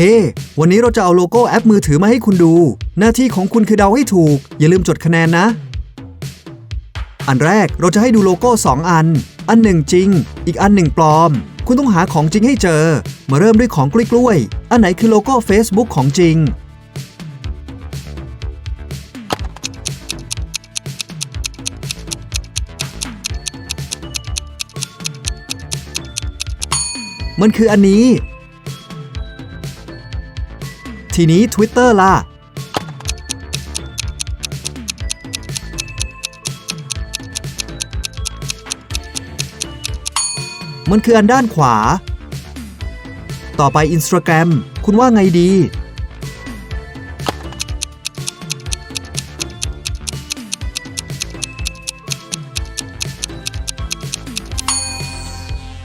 เฮ้วันนี้เราจะเอาโลโก้แอปมือถือมาให้คุณดู หน้าที่ของคุณคือเดาให้ถูก อย่าลืมจดคะแนนนะ อันแรกเราจะให้ดูโลโก้ 2 อัน อันหนึ่งจริง อีกอันหนึ่งปลอม คุณต้องหาของจริงให้เจอ มาเริ่มด้วยของกล้วยๆอันไหนคือโลโก้ Facebook ของจริง มันคืออันนี้ ทีนี้ Twitter ล่ะ มันคืออันด้านขวา ต่อไป Instagram คุณว่าไงดี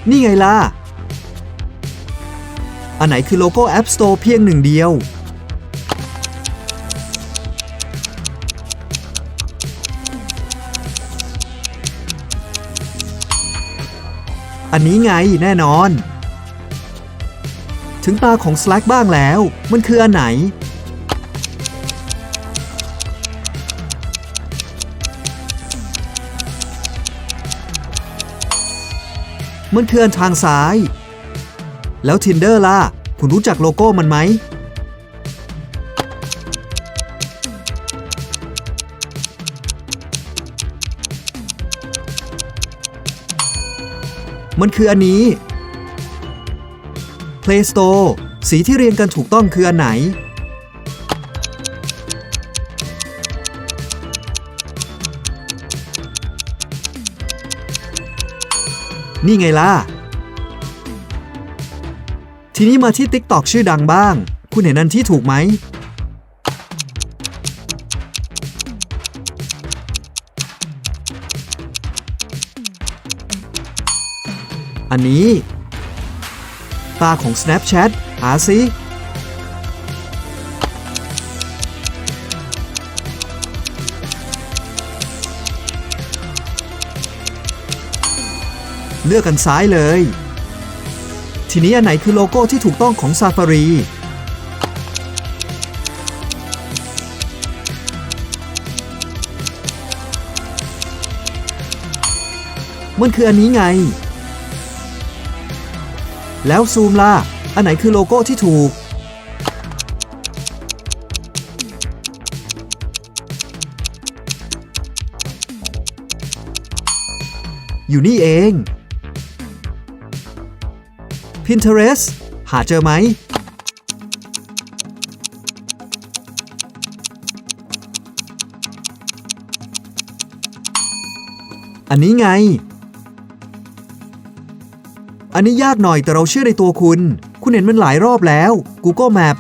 นี่ไงล่ะ อันไหนคือโลโก้ App Store เพียงหนึ่งเดียว อันนี้ไงแน่นอน ถึงตาของ Slack บ้างแล้ว มันคืออันไหน มันคืออันทางซ้าย แล้ว Tinder ล่ะ คุณรู้จักโลโก้มันไหม มันคืออันนี้ Play Store สีที่เรียงกันถูกต้องคืออันไหน นี่ไงล่ะ ทีนี้มาที่ TikTok ชื่อดังบ้าง คุณเห็นอันที่ถูกไหม อันนี้ ตาของ Snapchat หาซิเลือกกันซ้ายเลย ทีนี้อันไหนคือโลโก้ที่ถูกต้องของ Safari มันคืออันนี้ไง แล้วซูมล่ะ อันไหนคือโลโก้ที่ถูก อยู่นี่เอง Pinterest หาเจอไหม อันนี้ไง อันนี้ยากหน่อยแต่เราเชื่อในตัวคุณ คุณเห็นมันหลายรอบแล้ว Google Map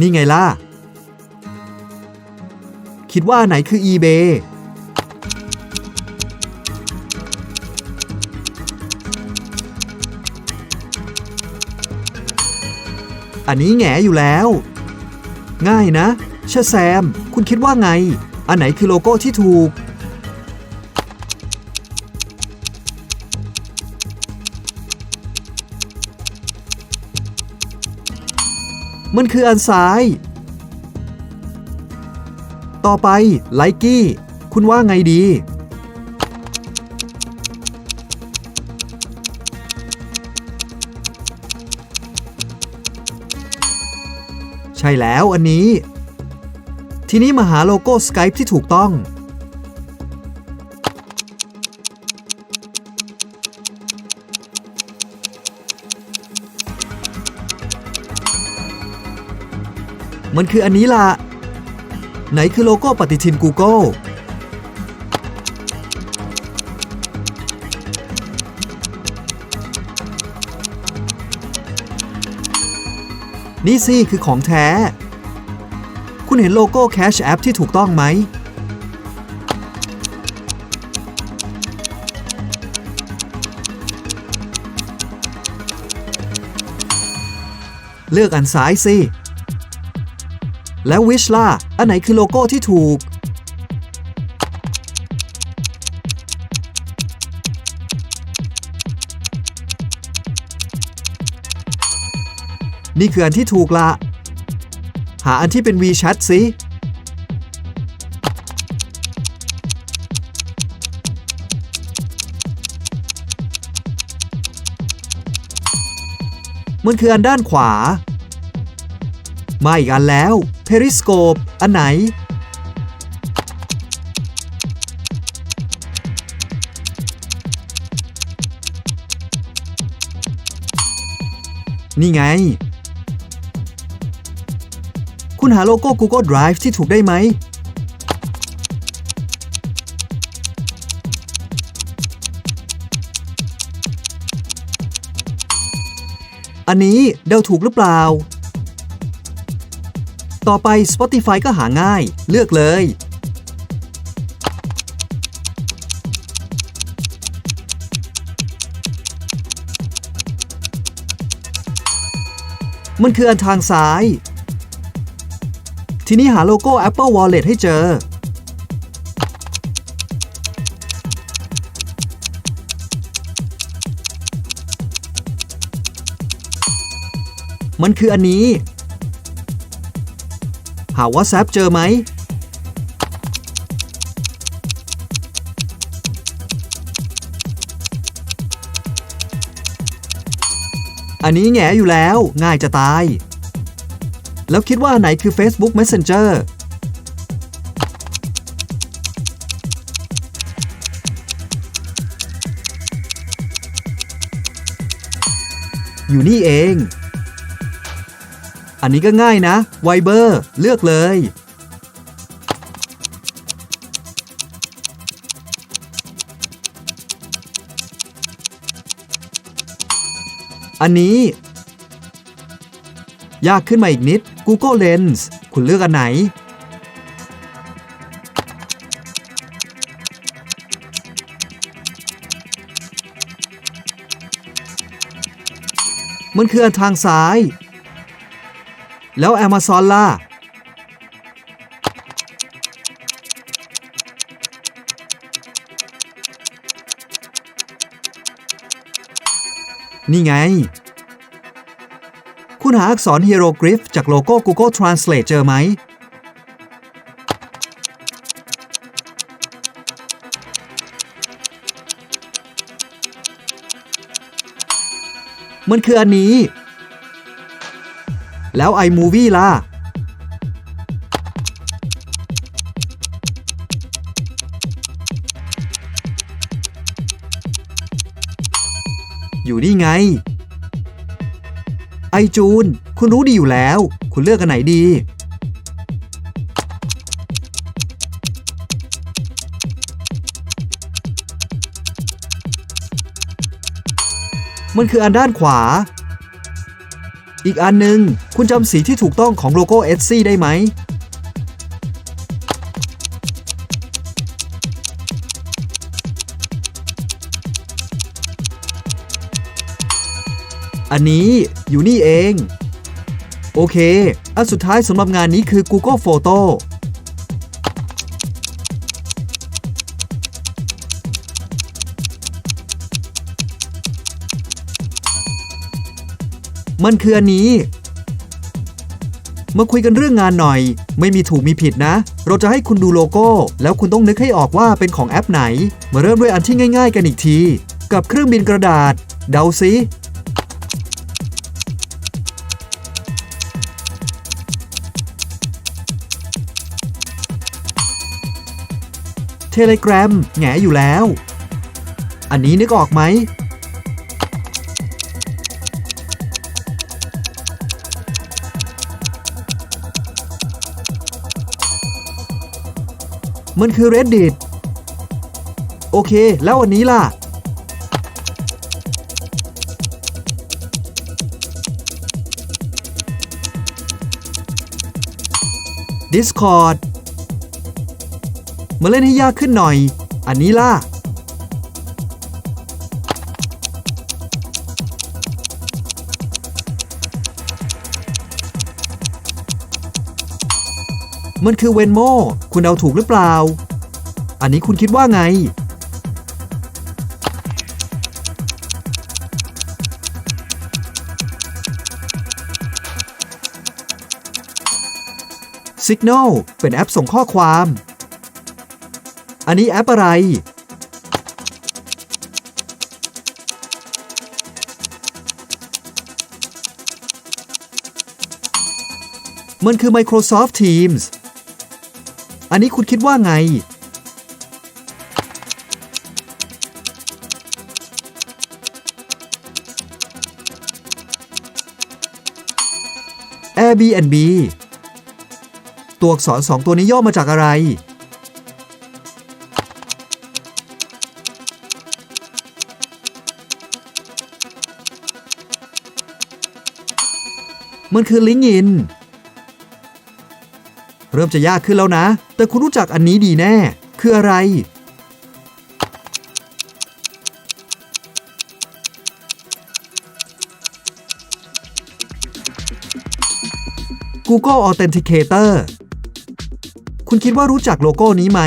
นี่ไงล่ะ คิดว่าไหนคือ eBay อันนี้แงอยู่แล้ว ง่ายนะชะแซม คุณคิดว่าไง อันไหนคือโลโก้ที่ถูก มันคืออันซ้าย ต่อไปไลกี้ คุณว่าไงดี ใช่แล้วอันนี้ ทีนี้มาหาโลโก้ Skype ที่ถูกต้อง มันคืออันนี้ล่ะ ไหนคือโลโก้ปฏิทิน Google นี่สิคือของแท้ คุณเห็นโลโก้ Cash App ที่ถูกต้องไหม เลือกอันซ้ายสิ แล้ว Wish ล่าอันไหนคือโลโก้ที่ถูก นี่คืออันที่ถูกละ หาอันที่เป็น WeChat สิมันคืออันด้านขวา มาอีกอันแล้ว Periscope อันไหน นี่ไง คุณหาโลโก้ Google Drive ที่ถูกได้ไหม อันนี้เดาถูกหรือเปล่า ต่อไป Spotify ก็หาง่าย เลือกเลย มันคืออันทางซ้าย ทีนี้หาโลโก้ Apple Wallet ให้เจอ มันคืออันนี้ หา WhatsApp เจอไหม อันนี้แงอยู่แล้วง่ายจะตาย แล้วคิดว่าไหนคือ Facebook Messenger อยู่นี่เอง อันนี้ก็ง่ายนะ Viber เลือกเลย อันนี้ ยากขึ้นมาอีกนิด Google Lens คุณเลือกอันไหน มันคืออันทางซ้าย แล้ว Amazon ล่ะนี่ไง คุณหาอักษรเฮโรกริฟจากโลโก้ Google Translate เจอไหม มันคืออันนี้ แล้ว iMovie ล่ะ จูน คุณรู้ดีอยู่แล้ว คุณเลือกอันไหนดี มันคืออันด้านขวา อีกอันหนึ่งคุณจำสีที่ถูกต้องของโลโก้ Etsy ได้ไหม อันนี้อยู่นี่เอง โอเค อันสุดท้ายสำหรับงานนี้คือ Google Photo มันคืออันนี้ มาคุยกันเรื่องงานหน่อย ไม่มีถูกมีผิดนะ เราจะให้คุณดูโลโก้ แล้วคุณต้องนึกให้ออกว่าเป็นของแอปไหน มาเริ่มด้วยอันที่ง่าย ๆ กันอีกที กับเครื่องบินกระดาษ เดาซิ เทเล g r a m แงอยู่แล้ว อันนี้นึกออกไหม มันคือ Reddit โอเค แล้วอันนี้ล่ะ Discord มาเล่นให้ยากขึ้นหน่อย อันนี้ล่ะ มันคือเวนโมคุณเอาถูกหรือเปล่า อันนี้คุณคิดว่าไงม Signal เป็นแอปส่งข้อความ อันนี้แอปอะไร มันคือ Microsoft Teams อันนี้คุณคิดว่าไง Airbnb ตัวอักษรสองตัวนี้ย่อมาจากอะไร มันคือ LinkedIn เริ่มจะยากขึ้นแล้วนะ แต่คุณรู้จักอันนี้ดีแน่ คืออะไร Google Authenticator คุณคิดว่ารู้จักโลโก้นี้ไหม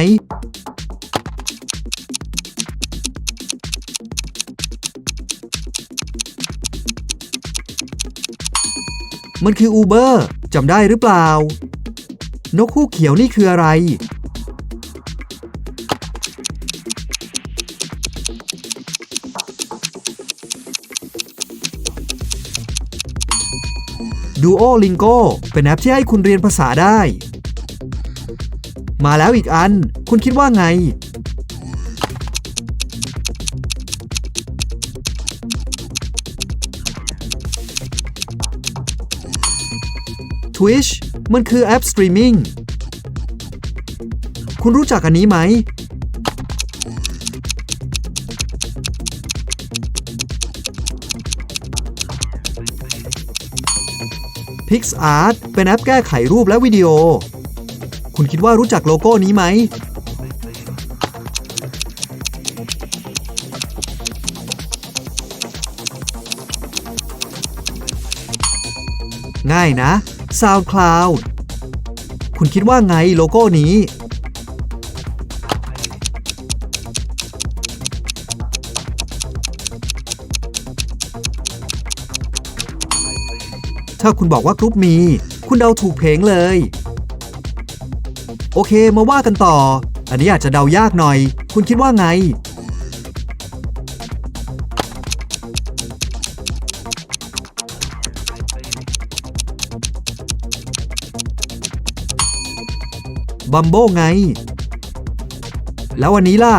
มันคือ Uber จำได้หรือเปล่า นกคู่เขียวนี่คืออะไร Duolingo เป็นแอปที่ให้คุณเรียนภาษาได้ มาแล้วอีกอัน คุณคิดว่าไง Twitch มันคือแอปสตรีมมิ่ง คุณรู้จักอันนี้ไหม PixArt เป็นแอปแก้ไขรูปและวิดีโอ คุณคิดว่ารู้จักโลโก้นี้ไหม ง่ายนะ SoundCloud คุณคิดว่าไงโลโก้นี้ ถ้าคุณบอกว่ากรุ๊ปมี คุณเดาถูกเพลงเลย โอเคมาว่ากันต่อ อันนี้อาจจะเดายากหน่อย คุณคิดว่าไง บัมโบไง แล้ววันนี้ล่ะ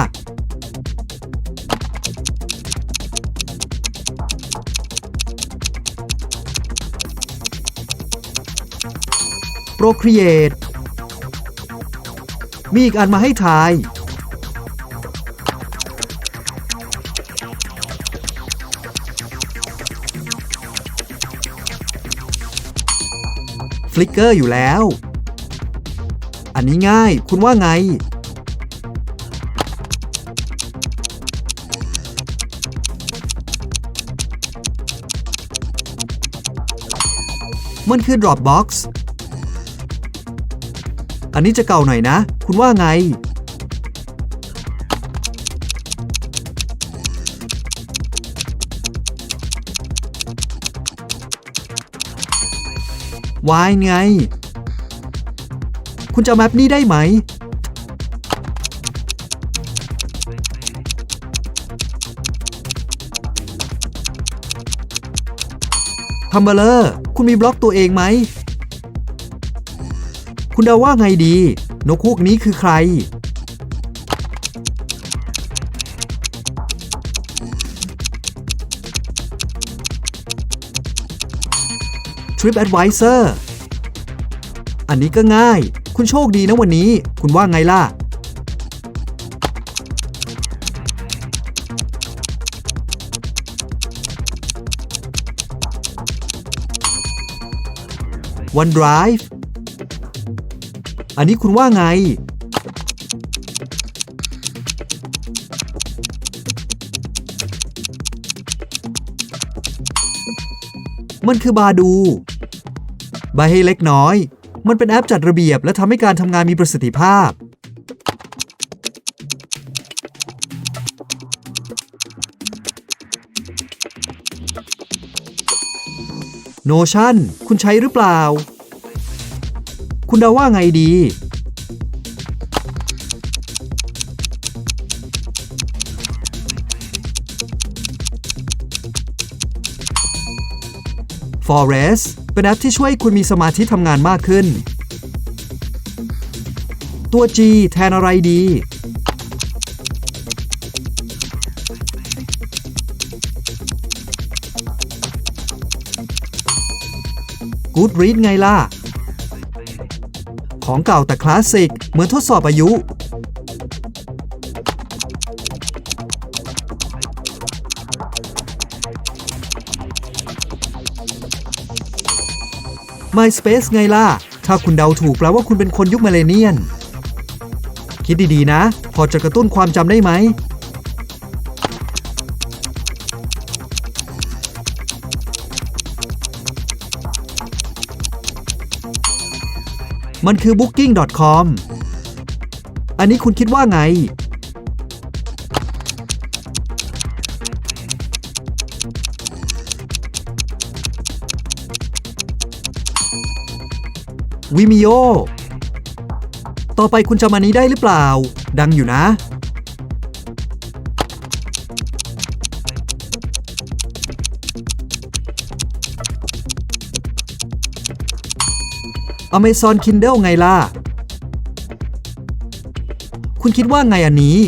Procreate มีอีกอันมาให้ทาย Flickr อยู่แล้ว อันนี้ง่าย คุณว่าไง มันคือ Dropbox อันนี้จะเก่าหน่อยนะ คุณว่าไง วายไง คุณจะแมปนี้ได้ไหม ทัมเบลเลอร์คุณมีบล็อกตัวเองไหม คุณเดาว่าไงดี นกคูกนี้คือใคร TripAdvisor อันนี้ก็ง่าย คุณโชคดีนะวันนี้ คุณว่าไงล่ะ OneDrive อันนี้คุณว่าไง มันคือบาดูบายให้เล็กน้อย มันเป็นแอปจัดระเบียบ และทำให้การทำงานมีประสิทธิภาพ Notion คุณใช้หรือเปล่า คุณคุณเดาว่าไงดี Forest เป็นแอปที่ช่วยคุณมีสมาธิทำงานมากขึ้น ตัว G แทนอะไรดี Goodreads ไงล่ะ ของเก่าแต่คลาสสิก เหมือนทดสอบอายุ MySpace ไงล่ะ ถ้าคุณเดาถูกแปลว่าคุณเป็นคนยุคมิเลเนียน คิดดีๆนะ พอจะกระตุ้นความจำได้ไหม มันคือ booking.com อันนี้คุณคิดว่าไง วิมิโอต่อไปคุณจำอันนี้ได้หรือเปล่า ดังอยู่นะ Amazon Kindle ไงล่ะ คุณคิดว่าไงอันนี้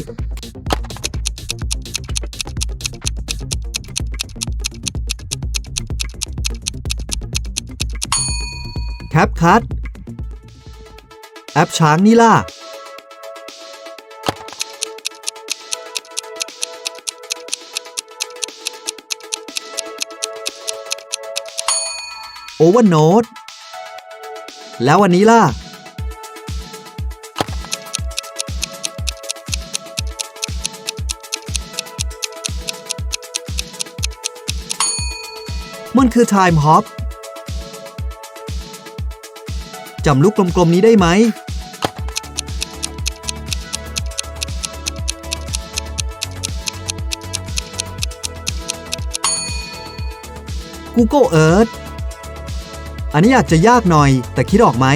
CapCut แอปช้างนี่ล่ะ Overnote แล้ววันนี้ล่ะ มันคือ Time Hop จำลูกกลมๆนี้ได้ไหม Google Earth อันนี้อาจจะยากหน่อย แต่คิดออกไหม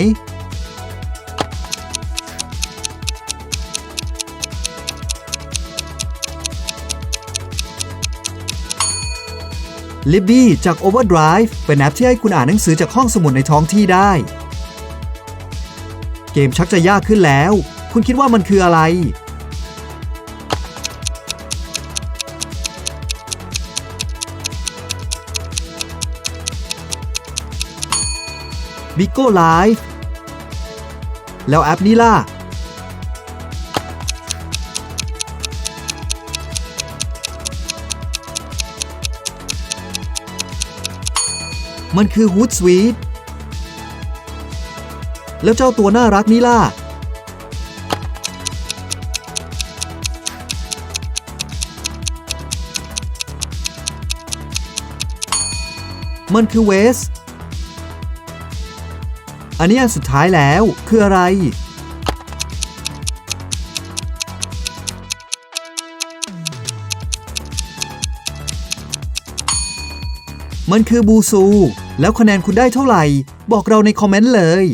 Libby จาก Overdrive เป็นแอปที่ให้คุณอ่านหนังสือจากห้องสมุดในท้องที่ได้ เกมชักจะยากขึ้นแล้ว คุณคิดว่ามันคืออะไร b i g o Live แล้วแอปนี้ล่ะ มันคือ Hootsuite แล้วเจ้าตัวน่ารักนี้ล่ะ มันคือเวส อันนี้อันสุดท้ายแล้วคืออะไร มันคือบูซู แล้วคะแนนคุณได้เท่าไหร่ บอกเราในคอมเมนต์เลย